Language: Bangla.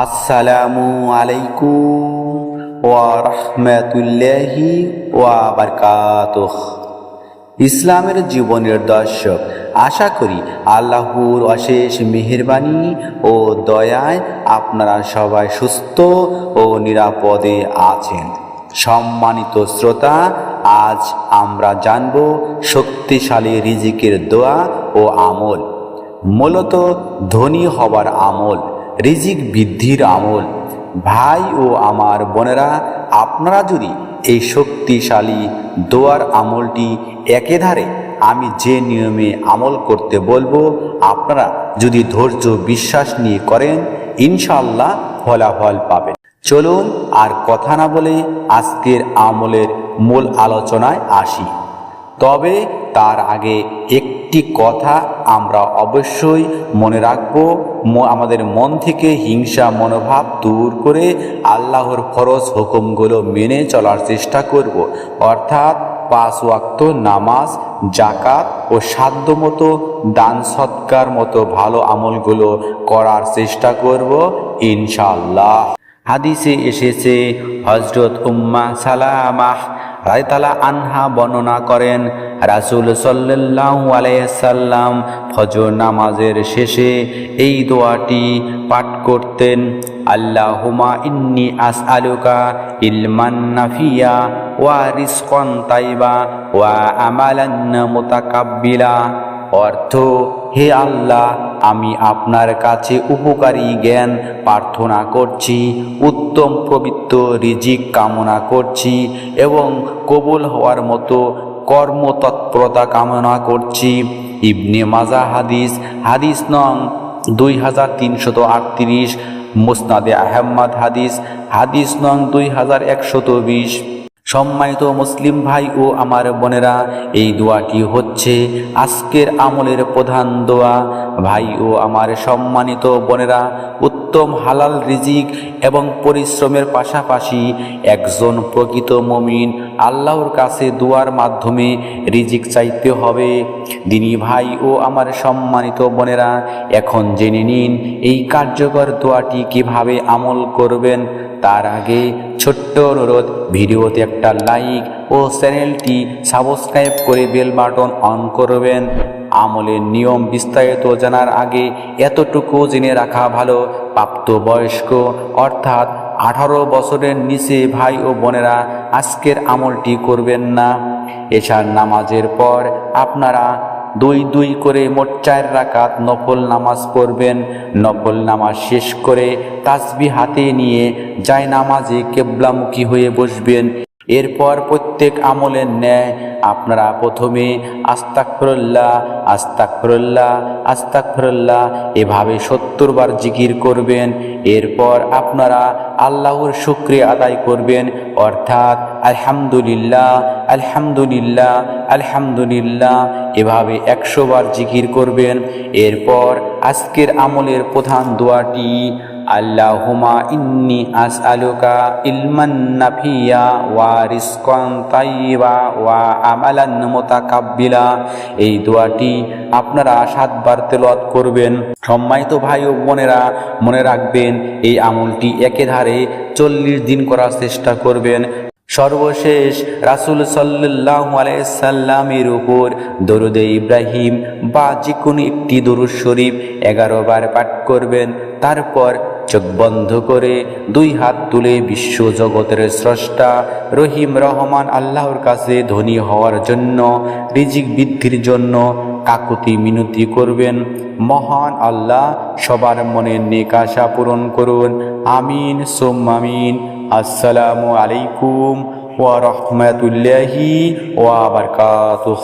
আসসালামু আলাইকুম ওয়া রাহমাতুল্লাহি ইসলামের জীবনের দর্শক, আশা করি আল্লাহর অশেষ মেহেরবানি ও দয়ায় আপনারা সবাই সুস্থ ও নিরাপদে আছেন। সম্মানিত শ্রোতা, আজ আমরা জানব শক্তিশালী রিজিকের দোয়া ও আমল। মূলত ধনী হবার আমল। রিজিক বৃদ্ধির আমল। ভাই ও আমার বোনেরা, আপনারা যদি এই শক্তিশালী দোয়ার আমলটি একেধারে আমি যে নিয়মে আমল করতে বলব, আপনারা যদি ধৈর্য বিশ্বাস নিয়ে করেন ইনশাল্লাহ ফলাফল পাবেন। চলুন আর কথা না বলে আজকের আমলের মূল আলোচনায় আসি। তবে তার আগে একটি কথা আমরা অবশ্যই মনে রাখব আমাদের মন থেকে হিংসা মনোভাব দূর করে আল্লাহর ফরজ হুকুমগুলো মেনে চলার চেষ্টা করব। অর্থাৎ পাঁচ নামাজ জাকাত ও সাধ্যমতো দান সৎকার মতো ভালো আমলগুলো করার চেষ্টা করব ইনশাআল্লাহ। হাদিসে এসেছে হজরত উম্মা সালামাহ রায়তালা আনহা বর্ণনা করেন, রাসুল সাল্লাহ আলাইসাল্লাম ফজর নামাজের শেষে এই দোয়াটি পাঠ করতেন আল্লাহুমা ইন্নি আস আলুকা ইলমান নাফিয়া ওয়া রিসকন তাইবা ওয়া আমালান্ন মোতাকাব্বিলা। অর্থ, হে আল্লাহ, আমি আপনার কাছে উপকারী জ্ঞান প্রার্থনা করছি, উত্তম পবিত্র রিজিক কামনা করছি এবং কবুল হওয়ার মতো কর্মতৎপরতা কামনা করছি। ইবনে মাজা হাদিস হাদিস নং দুই হাজার তিনশত আটত্রিশ, মুসনাদে আহম্মদ হাদিস হাদিস নং দুই হাজার একশত বিশ। সম্মানিত মুসলিম ভাই ও আমার বোনেরা, এই দোয়াটি হচ্ছে আজকের আমলের প্রধান দোয়া। ভাই ও আমার সম্মানিত বোনেরা, উত্তম হালাল রিজিক এবং পরিশ্রমের পাশাপাশি একজন প্রকৃত মমিন আল্লাহর কাছে দোয়ার মাধ্যমে রিজিক চাইতে হবে। দিনী ভাই ও আমার সম্মানিত বোনেরা, এখন জেনে নিন এই কার্যকর দোয়াটি কীভাবে আমল করবেন। তার আগে ছোট্ট অনুরোধ, ভিডিওতে একটা লাইক ও চ্যানেলটি সাবস্ক্রাইব করে বেল বাটন অন করবেন। আমলের নিয়ম বিস্তারিত জানার আগে এতটুকু জেনে রাখা ভালো প্রাপ্তবয়স্ক, অর্থাৎ আঠারো বছরের নিচে ভাই ও বোনেরা আজকের আমলটি করবেন না। এছাড়া নামাজের পর আপনারা দুই দুই করে মোট চার রাকাত নফল নামাজ পড়বেন। নফল নামাজ শেষ করে তাসবি হাতে নিয়ে যায় নামাজে কেবলামুখী হয়ে বসবেন। এরপর প্রত্যেক আমলের ন্যায় আপনারা প্রথমে আস্তাকফরল্লাহ আস্তাকফরল্লাহ আস্তাকফরল্লাহ এভাবে সত্তর বার জিকির করবেন। এরপর আপনারা আল্লাহর শুক্রিয়া আদায় করবেন। অর্থাৎ আলহামদুলিল্লাহ আলহামদুলিল্লাহ আলহামদুলিল্লাহ, এভাবে একশো বার জিকির করবেন। এরপর আজকের আমলের প্রধান দোয়াটি আল্লাহুমা ইন্নি আস আলুকা ইলমান নাফিয়া ওয়া রিসকন তাইবা ওয়া আমালান মোতাকাব্বিলা। এই দোয়াটি আপনারা সাতবার তেলত করবেন। সম্মানিত ভাই ও বোনেরা, মনে রাখবেন, এই আমলটি একেধারে চল্লিশ দিন করার চেষ্টা করবেন। সর্বশেষ রাসুল সাল্লাহ আলাইসাল্লামের উপর দরুদে ইব্রাহিম বা যে কোনো একটি দরুদ শরীফ এগারো বার পাঠ করবেন। তারপর চোখ বন্ধ করে দুই হাত তুলে বিশ্ব জগতের স্রষ্টা রহিম রহমান আল্লাহর কাছে ধনী হওয়ার জন্য, রিজিক বৃদ্ধির জন্য কাকুতি মিনতি করবেন। মহান আল্লাহ সবার মনে নেকাশা পূরণ করুন। আমিন, সোম আমিন। আসসালামু আলাইকুম ওয়া রহমাতুল্লাহি ওয়া বারকাতুহ।